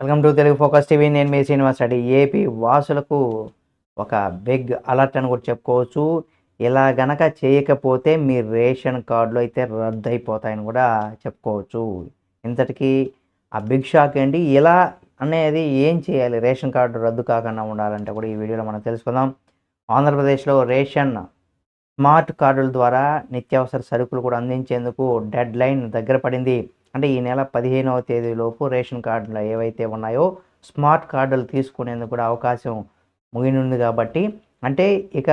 Welcome to Telugu focus TV. నేను మీ Srinivas Reddy. AP వాసులకు ఒక బిగ్ అలర్ట్ అని కూడా చెప్పుకోవచ్చు. ఇలా గనక చేయకపోతే మీ రేషన్ కార్డులు అయితే రద్దు అయిపోతాయని కూడా చెప్పుకోవచ్చు. ఇంతటికీ ఆ బిగ్ షాక్ ఏంటి? ఇలా అనేది ఏం చేయాలి? రేషన్ కార్డు రద్దు కాకుండా ఉండాలంటే కూడా ఈ వీడియోలో మనం తెలుసుకుందాం. ఆంధ్రప్రదేశ్లో రేషన్ స్మార్ట్ కార్డుల ద్వారా నిత్యావసర సరుకులు కూడా అందించేందుకు డెడ్ లైన్ దగ్గర పడింది. అంటే ఈ నెల పదిహేనవ తేదీలోపు రేషన్ కార్డులు ఏవైతే ఉన్నాయో స్మార్ట్ కార్డులు తీసుకునేందుకు కూడా అవకాశం ముగినుంది కాబట్టి అంటే ఇక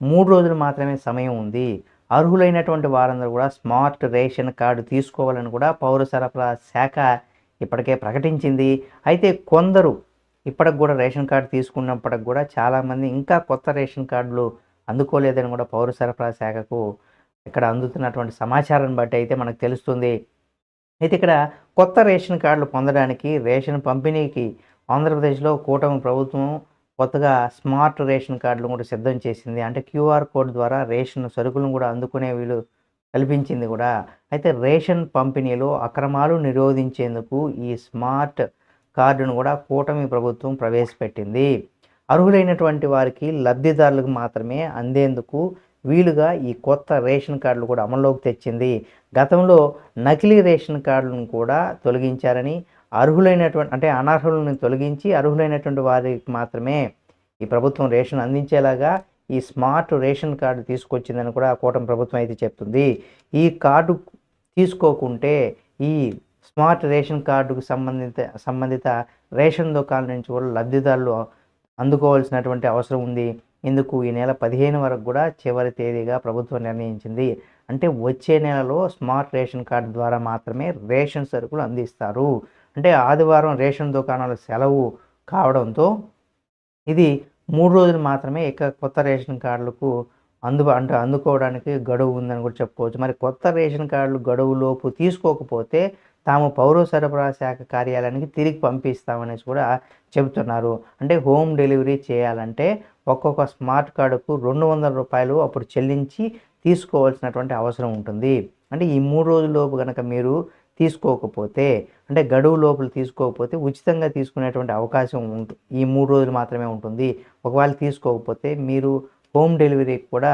మూడు రోజులు మాత్రమే సమయం ఉంది. అర్హులైనటువంటి వారందరూ కూడా స్మార్ట్ రేషన్ కార్డు తీసుకోవాలని కూడా పౌర సరఫరా శాఖ ఇప్పటికే ప్రకటించింది. అయితే కొందరు ఇప్పటికి కూడా రేషన్ కార్డు తీసుకున్నప్పటికి కూడా చాలామంది ఇంకా కొత్త రేషన్ కార్డులు అందుకోలేదని కూడా పౌర సరఫరా శాఖకు ఇక్కడ అందుతున్నటువంటి సమాచారాన్ని బట్టి అయితే మనకు తెలుస్తుంది. అయితే ఇక్కడ కొత్త రేషన్ కార్డులు పొందడానికి రేషన్ పంపిణీకి ఆంధ్రప్రదేశ్లో కూటమి ప్రభుత్వం కొత్తగా స్మార్ట్ రేషన్ కార్డులు కూడా సిద్ధం చేసింది. అంటే క్యూఆర్ కోడ్ ద్వారా రేషన్ సరుకులను కూడా అందుకునే వీలు కల్పించింది కూడా. అయితే రేషన్ పంపిణీలో అక్రమాలు నిరోధించేందుకు ఈ స్మార్ట్ కార్డును కూడా కూటమి ప్రభుత్వం ప్రవేశపెట్టింది. అర్హులైనటువంటి వారికి లబ్ధిదారులకు మాత్రమే అందేందుకు వీలుగా ఈ కొత్త రేషన్ కార్డులు కూడా అమల్లోకి తెచ్చింది. గతంలో నకిలీ రేషన్ కార్డులను కూడా తొలగించారని అర్హులైనటువంటి అంటే అనర్హులను తొలగించి అర్హులైనటువంటి వారికి మాత్రమే ఈ ప్రభుత్వం రేషన్ అందించేలాగా ఈ స్మార్ట్ రేషన్ కార్డు తీసుకొచ్చిందని కూడా కూటమి ప్రభుత్వం అయితే చెప్తుంది. ఈ కార్డు తీసుకోకుంటే ఈ స్మార్ట్ రేషన్ కార్డుకు సంబంధిత సంబంధిత రేషన్ దుకాణం నుంచి కూడా లబ్ధిదారులు అందుకోవాల్సినటువంటి అవసరం ఉంది. ఇందుకు ఈ నెల పదిహేను వరకు కూడా చివరి తేదీగా ప్రభుత్వం నిర్ణయించింది? అంటే వచ్చే నెలలో స్మార్ట్ రేషన్ కార్డు ద్వారా మాత్రమే రేషన్ సరుకులు అందిస్తారు. అంటే ఆదివారం రేషన్ దుకాణాలు సెలవు కావడంతో ఇది మూడు రోజులు మాత్రమే ఇక కొత్త రేషన్ కార్డులకు అందు అంటే అందుకోవడానికి గడువు ఉందని కూడా చెప్పుకోవచ్చు. మరి కొత్త రేషన్ కార్డులు గడువులోపు తీసుకోకపోతే తాము పౌర సరఫరా శాఖ కార్యాలయానికి తిరిగి పంపిస్తామనేసి కూడా చెబుతున్నారు. అంటే హోమ్ డెలివరీ చేయాలంటే ఒక్కొక్క స్మార్ట్ కార్డుకు రెండు వందల రూపాయలు అప్పుడు చెల్లించి తీసుకోవాల్సినటువంటి అవసరం ఉంటుంది. అంటే ఈ మూడు రోజుల్లోపు కనుక మీరు తీసుకోకపోతే అంటే గడువు లోపల తీసుకోకపోతే ఉచితంగా తీసుకునేటువంటి అవకాశం ఉంటుంది ఈ మూడు రోజులు మాత్రమే ఉంటుంది. ఒకవేళ తీసుకోకపోతే మీరు హోమ్ డెలివరీ కూడా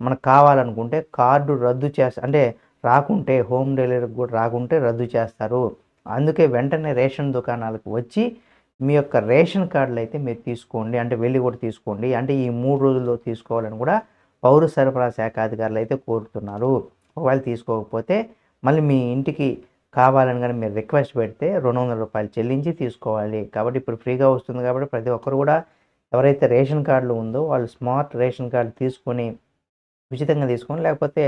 మనకు కావాలనుకుంటే కార్డు రద్దు చేస్తా అంటే రాకుంటే హోమ్ డెలివరీ కూడా రాకుంటే రద్దు చేస్తారు. అందుకే వెంటనే రేషన్ దుకాణాలకు వచ్చి మీ యొక్క రేషన్ కార్డులు అయితే మీరు తీసుకోండి. అంటే వెళ్ళి కూడా తీసుకోండి. అంటే ఈ మూడు రోజుల్లో తీసుకోవాలని కూడా పౌర సరఫరా శాఖ అధికారులు అయితే కోరుతున్నారు. ఒకవేళ తీసుకోకపోతే మళ్ళీ మీ ఇంటికి కావాలని కానీ మీరు రిక్వెస్ట్ పెడితే రెండు వందల రూపాయలు చెల్లించి తీసుకోవాలి. కాబట్టి ఇప్పుడు ఫ్రీగా వస్తుంది కాబట్టి ప్రతి ఒక్కరు కూడా ఎవరైతే రేషన్ కార్డులు ఉందో వాళ్ళు స్మార్ట్ రేషన్ కార్డు తీసుకొని ఉచితంగా తీసుకొని లేకపోతే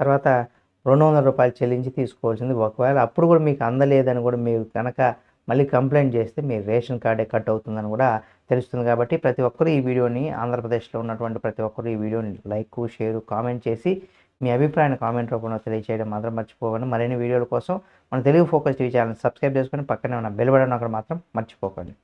తర్వాత రెండు వందల రూపాయలు చెల్లించి తీసుకోవాల్సింది. ఒకవేళ అప్పుడు కూడా మీకు అందలేదని కూడా మీరు కనుక మళ్ళీ కంప్లైంట్ చేస్తే మీ రేషన్ కార్డే కట్ అవుతుందని కూడా తెలుస్తుంది కాబట్టి ప్రతి ఒక్కరు ఈ వీడియోని ఆంధ్రప్రదేశ్లో ఉన్నటువంటి ప్రతి ఒక్కరు ఈ వీడియోని లైక్ షేర్ కామెంట్ చేసి మీ అభిప్రాయాన్ని కామెంట్ రూపంలో తెలియజేయడం మాత్రం మర్చిపోకండి. మరిన్ని వీడియోల కోసం మన Telugu focus TV channel subscribe చేసుకొని పక్కనే ఉన్న బెల్ బటన్ అక్కడ మాత్రం మర్చిపోకండి.